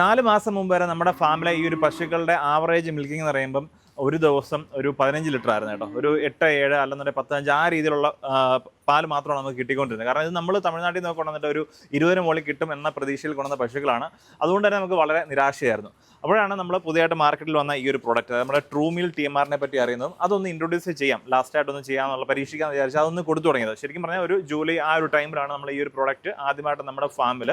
നാല് മാസം മുമ്പ് വരെ നമ്മുടെ ഫാമിലെ ഈ ഒരു പശുക്കളുടെ ആവറേജ് മിൽക്കിംഗ് എന്ന് പറയുമ്പം ഒരു ദിവസം ഒരു പതിനഞ്ച് ലിറ്റർ ആയിരുന്നു കേട്ടോ. ഒരു എട്ട് ഏഴ് അല്ലെന്നുണ്ടെങ്കിൽ പത്തഞ്ച് ആ രീതിയിലുള്ള പാൽ മാത്രമാണ് നമുക്ക് കിട്ടിക്കൊണ്ടിരുന്നത്. കാരണം ഇത് നമ്മൾ തമിഴ്നാട്ടിൽ നിന്ന് കൊണ്ടുവന്നിട്ട് ഒരു ഇരുപതിന് മുകളിൽ കിട്ടും എന്ന പ്രതീക്ഷയിൽ കൊണ്ടുവന്ന പശുക്കളാണ്. അതുകൊണ്ട് തന്നെ നമുക്ക് വളരെ നിരാശയായിരുന്നു. അപ്പോഴാണ് നമ്മൾ പുതിയതായിട്ട് മാർക്കറ്റിൽ വന്ന ഈ ഒരു പ്രോഡക്റ്റ് നമ്മുടെ ട്രൂ മീൽ ടി എം ആറിനെ പറ്റി അറിയുന്നതും അതൊന്ന് ഇൻട്രൊഡ്യൂസ് ചെയ്യാം. ലാസ്റ്റ് ആയിട്ടൊന്ന് ചെയ്യാമെന്നുള്ള പരീക്ഷിക്കാൻ വിചാരിച്ചാൽ അതൊന്ന് കൊടുത്തു തുടങ്ങിയത്. ശരിക്കും പറഞ്ഞാൽ ഒരു ജൂലൈ ആ ഒരു ടൈമിലാണ് നമ്മൾ ഈ ഒരു പ്രോഡക്റ്റ് ആദ്യമായിട്ട് നമ്മുടെ ഫാമിൽ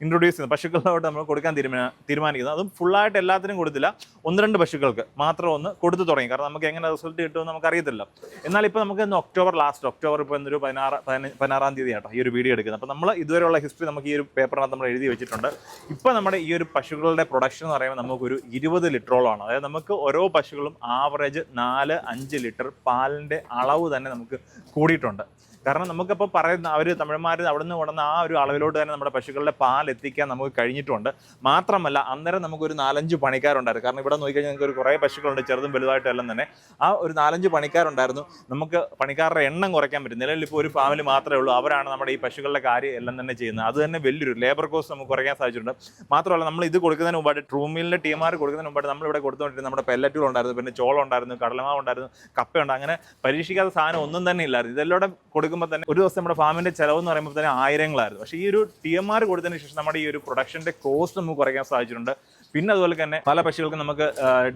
ഇൻട്രൊഡ്യൂസ് ചെയ്യുന്നത് പശുക്കളോട് നമ്മൾ കൊടുക്കാൻ തീരുമാന തീരുമാനിക്കുന്നത് അതും ഫുള്ളായിട്ട് എല്ലാത്തിനും കൊടുത്തില്ല. ഒന്ന് രണ്ട് പശുക്കൾക്ക് മാത്രം ഒന്ന് കൊടുത്തു തുടങ്ങി. കാരണം നമുക്ക് എങ്ങനെ റിസൾട്ട് കിട്ടുമെന്ന് നമുക്ക് അറിയത്തില്ല. എന്നാൽ ഇപ്പോൾ നമുക്ക് ഇന്ന് ഒക്ടോബർ ലാസ്റ്റ് ഒക്ടോബർ ഇപ്പോൾ ഇന്നൊരു പതിനാറ് പതിന- പതിനാറാം തീയതി ആട്ടോ ഈ ഒരു വീഡിയോ എടുക്കുന്നത്. അപ്പോൾ നമ്മൾ ഇതുവരെയുള്ള ഹിസ്റ്ററി നമുക്ക് ഈ ഒരു പേപ്പറിനകത്ത് നമ്മൾ എഴുതി വെച്ചിട്ടുണ്ട്. ഇപ്പോൾ നമ്മുടെ ഈ ഒരു പശുക്കളുടെ പ്രൊഡക്ഷൻ എന്ന് പറയുമ്പോൾ നമുക്കൊരു ഇരുപത് ലിറ്ററോളമാണ് അതായത് നമുക്ക് ഓരോ പശുക്കളും ആവറേജ് നാല് അഞ്ച് ലിറ്റർ പാലിന്റെ അളവ് തന്നെ നമുക്ക് കൂടിയിട്ടുണ്ട്. കാരണം നമുക്കിപ്പോൾ പറയുന്ന അവർ തമിഴന്മാർ അവിടെ നിന്ന് കൊണ്ടുവന്ന ആ ഒരു അളവിലോട്ട് തന്നെ നമ്മുടെ പശുക്കളുടെ പാൽ എത്തിക്കാൻ നമുക്ക് കഴിഞ്ഞിട്ടുണ്ട്. മാത്രമല്ല അന്നേരം നമുക്കൊരു നാലഞ്ച് പണിക്കാരുണ്ടായിരുന്നു. കാരണം ഇവിടെ നോക്കിക്കഴിഞ്ഞാൽ നമുക്ക് ഒരു കുറേ പശുക്കളുണ്ട് ചെറുതും വലുതായിട്ടെല്ലാം തന്നെ. ആ ഒരു നാലഞ്ച് പണിക്കാരുണ്ടായിരുന്നു. നമുക്ക് പണിക്കാരുടെ എണ്ണം കുറയ്ക്കാൻ പറ്റും. നിലവിൽ ഇപ്പോൾ ഒരു ഫാമിലി മാത്രമേ ഉള്ളൂ. അവരാണ് നമ്മുടെ ഈ പശുക്കളുടെ കാര്യം എല്ലാം തന്നെ ചെയ്യുന്നത്. അത് തന്നെ വലിയൊരു ലേബർ കോസ്റ്റ് നമുക്ക് കുറയ്ക്കാൻ സാധിച്ചിട്ടുണ്ട്. മാത്രമല്ല നമ്മൾ ഇത് കൊടുക്കുന്നതിന് മുമ്പായിട്ട് ട്രൂമിലിന്റെ ടീമാർ കൊടുക്കുന്നതിന് മുമ്പായിട്ട് നമ്മളിവിടെ കൊടുത്തുകൊണ്ടിരുന്ന നമ്മുടെ പെല്ലറ്റുകൾ ഉണ്ടായിരുന്നു. പിന്നെ ചോളം ഉണ്ടായിരുന്നു കടലമാവ് ഉണ്ടായിരുന്നു കപ്പയുണ്ട്. അങ്ങനെ പരീക്ഷിക്കാത്ത സാധനം ഒന്നും തന്നെ ഇല്ലായിരുന്നു. ഇതെല്ലാം കൊടുക്കുമ്പോൾ തന്നെ ഒരു ദിവസം നമ്മുടെ ഫാമിന്റെ ചെലവ് എന്ന് പറയുമ്പോൾ തന്നെ ആയിരങ്ങളായിരുന്നു. പക്ഷേ ഈ ഒരു ടി എം ആർ കൊടുത്തതിന് ശേഷം നമ്മുടെ ഈ ഒരു പ്രൊഡക്ഷന്റെ കോസ്റ്റ് നമുക്ക് കുറയ്ക്കാൻ സാധിച്ചിട്ടുണ്ട്. പിന്നെ അതുപോലെ തന്നെ പല പശുക്കൾക്കും നമുക്ക്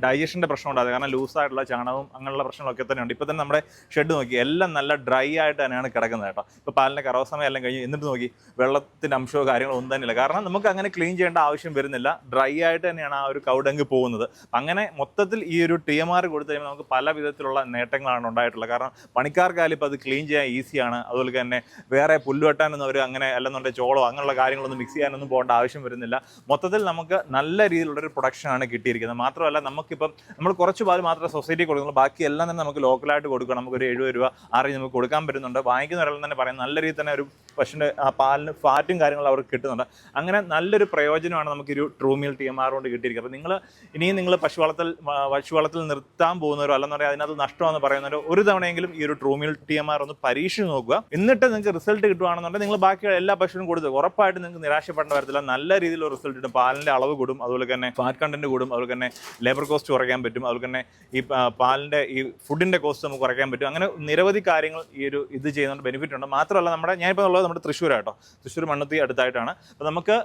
ഡൈജഷന്റെ പ്രശ്നം ഉണ്ടാകും. കാരണം ലൂസ് ആയിട്ടുള്ള ചാണകവും അങ്ങനെയുള്ള പ്രശ്നങ്ങളൊക്കെ തന്നെയുണ്ട് ഇപ്പൊ തന്നെ നമ്മുടെ ഷെഡ് നോക്കി എല്ലാം നല്ല ഡ്രൈ ആയിട്ട് തന്നെയാണ് കിടക്കുന്നത് കേട്ടോ. ഇപ്പൊ പാലിന്റെ കറവ സമയം എല്ലാം കഴിഞ്ഞ് എന്നിട്ട് നോക്കി വെള്ളത്തിന്റെ അംശമോ കാര്യങ്ങളോ ഒന്നും തന്നെയില്ല. കാരണം നമുക്ക് അങ്ങനെ ക്ലീൻ ചെയ്യേണ്ട ആവശ്യം വരുന്നില്ല. ഡ്രൈ ആയിട്ട് തന്നെയാണ് ആ ഒരു കൗഡങ്ക് പോകുന്നത്. അങ്ങനെ മൊത്തത്തിൽ ഈ ഒരു ടി എം ആർ കൊടുത്തു കഴിയുമ്പോൾ നമുക്ക് പല വിധത്തിലുള്ള നേട്ടങ്ങളാണ് ഉണ്ടായിട്ടുള്ളത്. കാരണം പണിക്കാർക്കായാലും ഇപ്പോൾ അത് ക്ലീൻ ചെയ്യാൻ ഈസിയാണ് അതുപോലെ തന്നെ വേറെ പുല്ല് വെട്ടാനൊന്നും അവർ അങ്ങനെ അല്ലെന്നുണ്ടെങ്കിൽ ചോളോ അങ്ങനെയുള്ള കാര്യങ്ങളൊന്നും മിക്സ് ചെയ്യാനൊന്നും പോകേണ്ട ആവശ്യം വരുന്നില്ല. മൊത്തത്തിൽ നമുക്ക് നല്ല രീതിയിലുള്ളൊരു പ്രൊഡക്ഷനാണ് കിട്ടിയിരിക്കുന്നത്. മാത്രമല്ല നമുക്കിപ്പം നമ്മൾ കുറച്ച് പാൽ മാത്രമേ സൊസൈറ്റി കൊടുക്കുന്നുള്ളൂ. ബാക്കി എല്ലാം തന്നെ നമുക്ക് ലോക്കലായിട്ട് കൊടുക്കണം. നമുക്കൊരു എഴുപത് രൂപ ആ നമുക്ക് കൊടുക്കാൻ പറ്റുന്നുണ്ട്. വാങ്ങിക്കുന്ന ഒരാൾ തന്നെ പറയാം നല്ല രീതിയിൽ തന്നെ ഒരു പശുവിന്റെ ആ പാലിന് ഫാറ്റും കാര്യങ്ങളും അവർക്ക് കിട്ടുന്നുണ്ട്. അങ്ങനെ നല്ലൊരു പ്രയോജനമാണ് നമുക്ക് ഒരു ട്രൂമിൽ ടി എം ആർ കൊണ്ട് കിട്ടിയിരിക്കുന്നത്. അപ്പോൾ നിങ്ങൾ ഇനിയും നിങ്ങൾ പശു വളർത്തൽ പശു വളർത്തൽ നിർത്താൻ പോകുന്നവരോ അല്ലെന്നുണ്ടെങ്കിൽ അതിനകത്ത് നഷ്ടമാണെന്ന് പറയുന്നവരോ ഒരു തവണയെങ്കിലും ഈ ഒരു ട്രൂമിൽ ടി എം ആർ ഒന്ന് പരീക്ഷിച്ച് നോക്കുക. എന്നിട്ട് നിങ്ങൾക്ക് റിസൾട്ട് കിട്ടുകയാണെന്നുണ്ടെങ്കിൽ നിങ്ങൾ ബാക്കി എല്ലാ പശുവിനും കൊടുത്ത് ഉറപ്പായിട്ട് നിങ്ങൾക്ക് നിരാശപ്പെടേണ്ട വരത്തില്ല. നല്ല രീതിയിലുള്ള റിസൾട്ട് കിട്ടും. പാലിന്റെ അളവ് കൂടും. അതുപോലെ തന്നെ ഫാറ്റ് കണ്ടന്റ് കൂടും അവർക്ക് തന്നെ ലേബർ കോസ്റ്റ് കുറയ്ക്കാൻ പറ്റും അവർക്ക് തന്നെ ഈ പാലിന്റെ ഈ ഫുഡിന്റെ കോസ്റ്റ് നമുക്ക് കുറയ്ക്കാൻ പറ്റും. അങ്ങനെ നിരവധി കാര്യങ്ങൾ ഈ ഒരു ഇത് ചെയ്യുന്നതുകൊണ്ട് ബെനിഫിറ്റ് ഉണ്ട്. മാത്രമല്ല നമ്മുടെ ഞാനിപ്പോൾ ഉള്ളത് നമ്മുടെ തൃശ്ശൂരാട്ടോ തൃശ്ശൂർ മണ്ണത്തി അടുത്തായിട്ടാണ്. അപ്പോൾ നമുക്ക്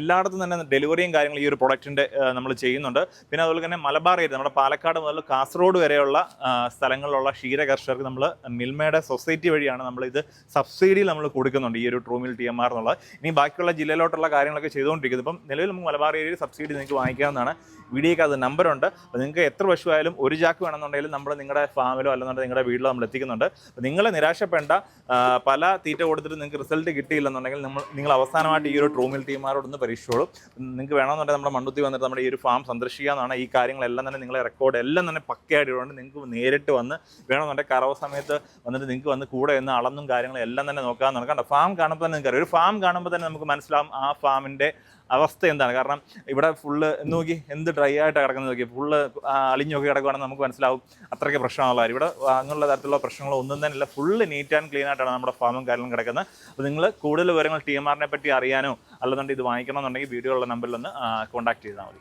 എല്ലായിടത്തും തന്നെ ഡെലിവറിയും കാര്യങ്ങളും ഈ ഒരു പ്രൊഡക്റ്റിന്റെ നമ്മൾ ചെയ്യുന്നുണ്ട്. പിന്നെ അതുപോലെ തന്നെ മലബാർ ഏരിയ നമ്മുടെ പാലക്കാട് മുതൽ കാസർഗോഡ് വരെയുള്ള സ്ഥലങ്ങളിലുള്ള ക്ഷീര കർഷകർക്ക് നമ്മൾ മിൽമയുടെ സൊസൈറ്റി വഴിയാണ് നമ്മൾ ഇത് സബ്സിഡിയിൽ നമ്മൾ കൊടുക്കുന്നുണ്ട് ഈ ഒരു ട്രൂമിൽ ടി എം ആർ എന്നുള്ളത്. ഇനി ബാക്കിയുള്ള ജില്ലയിലോട്ടുള്ള കാര്യങ്ങളൊക്കെ ചെയ്തുകൊണ്ടിരിക്കുന്നത് ഇപ്പം നിലവിൽ നമുക്ക് മലബാർ ഏരിയയിൽ സബ്സിഡി നിങ്ങൾക്ക് വാങ്ങിക്കാവുന്നതാണ്. വീഡിയോക്ക് അത് നമ്പറുണ്ട്. അപ്പോൾ നിങ്ങൾക്ക് എത്ര പശു ആയാലും ഒരു ചാക്ക് വേണമെന്നുണ്ടെങ്കിലും നമ്മൾ നിങ്ങളുടെ ഫാമിലോ അല്ലെന്നുണ്ടെങ്കിൽ നിങ്ങളുടെ വീട്ടിലോ നമ്മൾ എത്തിക്കുന്നുണ്ട്. അപ്പോൾ നിങ്ങൾ നിരാശപ്പെടേണ്ട പല തീറ്റ കൊടുത്തിട്ട് നിങ്ങൾക്ക് റിസൾട്ട് കിട്ടിയില്ലെന്നുണ്ടെങ്കിൽ നമ്മൾ നിങ്ങൾ അവസാനമായിട്ട് ഈ ഒരു ട്രൂമിൽ ടീമാരോടൊന്ന് പരീക്ഷിച്ചോളൂ. നിങ്ങൾക്ക് വേണമെന്നുണ്ടെങ്കിൽ നമ്മുടെ മണ്ണുത്തി വന്നിട്ട് നമ്മുടെ ഈ ഒരു ഫാം സന്ദർശിക്കാന്നാണ് ഈ കാര്യങ്ങളെല്ലാം തന്നെ നിങ്ങളെ റെക്കോർഡ് എല്ലാം തന്നെ പക്കയായിട്ടുണ്ട് നിങ്ങൾക്ക് നേരിട്ട് വന്ന് വേണമെന്നുണ്ടെങ്കിൽ കറവ സമയത്ത് വന്നിട്ട് നിങ്ങൾക്ക് വന്ന് കൂടെ നിന്ന് അളന്നും കാര്യങ്ങളും എല്ലാം തന്നെ നോക്കാമെന്നാണ് കണ്ടോ? ഫാം കാണുമ്പോൾ തന്നെ നിങ്ങൾക്ക് അറിയാം ഒരു ഫാം കാണുമ്പോൾ തന്നെ നമുക്ക് മനസ്സിലാവും ആ ഫാമിന്റെ അവസ്ഥ എന്താണ്? കാരണം ഇവിടെ ഫുള്ള് നോക്കി എന്ത് ഡ്രൈ ആയിട്ട് കിടക്കുന്നത് നോക്കി ഫുള്ള് അളിഞ്ഞൊക്കെ കിടക്കുകയാണെന്ന് നമുക്ക് മനസ്സിലാവും അത്രയ്ക്ക് പ്രശ്നമുള്ള കാര്യം. ഇവിടെ അങ്ങനെയുള്ള തരത്തിലുള്ള പ്രശ്നങ്ങളോ ഒന്നും തന്നെ ഇല്ല. ഫുള്ള് നീറ്റ് ആൻഡ് ക്ലീൻ ആയിട്ടാണ് നമ്മുടെ ഫാമും കാര്യങ്ങളും കിടക്കുന്നത്. അപ്പോൾ നിങ്ങൾ കൂടുതൽ വിവരങ്ങൾ ടി എം ആറിനെ പറ്റി അറിയാനോ അല്ലെന്നുണ്ടെങ്കിൽ ഇത് വാങ്ങിക്കണമെന്നുണ്ടെങ്കിൽ വീഡിയോ ഉള്ള നമ്പറിൽ ഒന്ന് കോൺടാക്ട് ചെയ്താൽ മതി.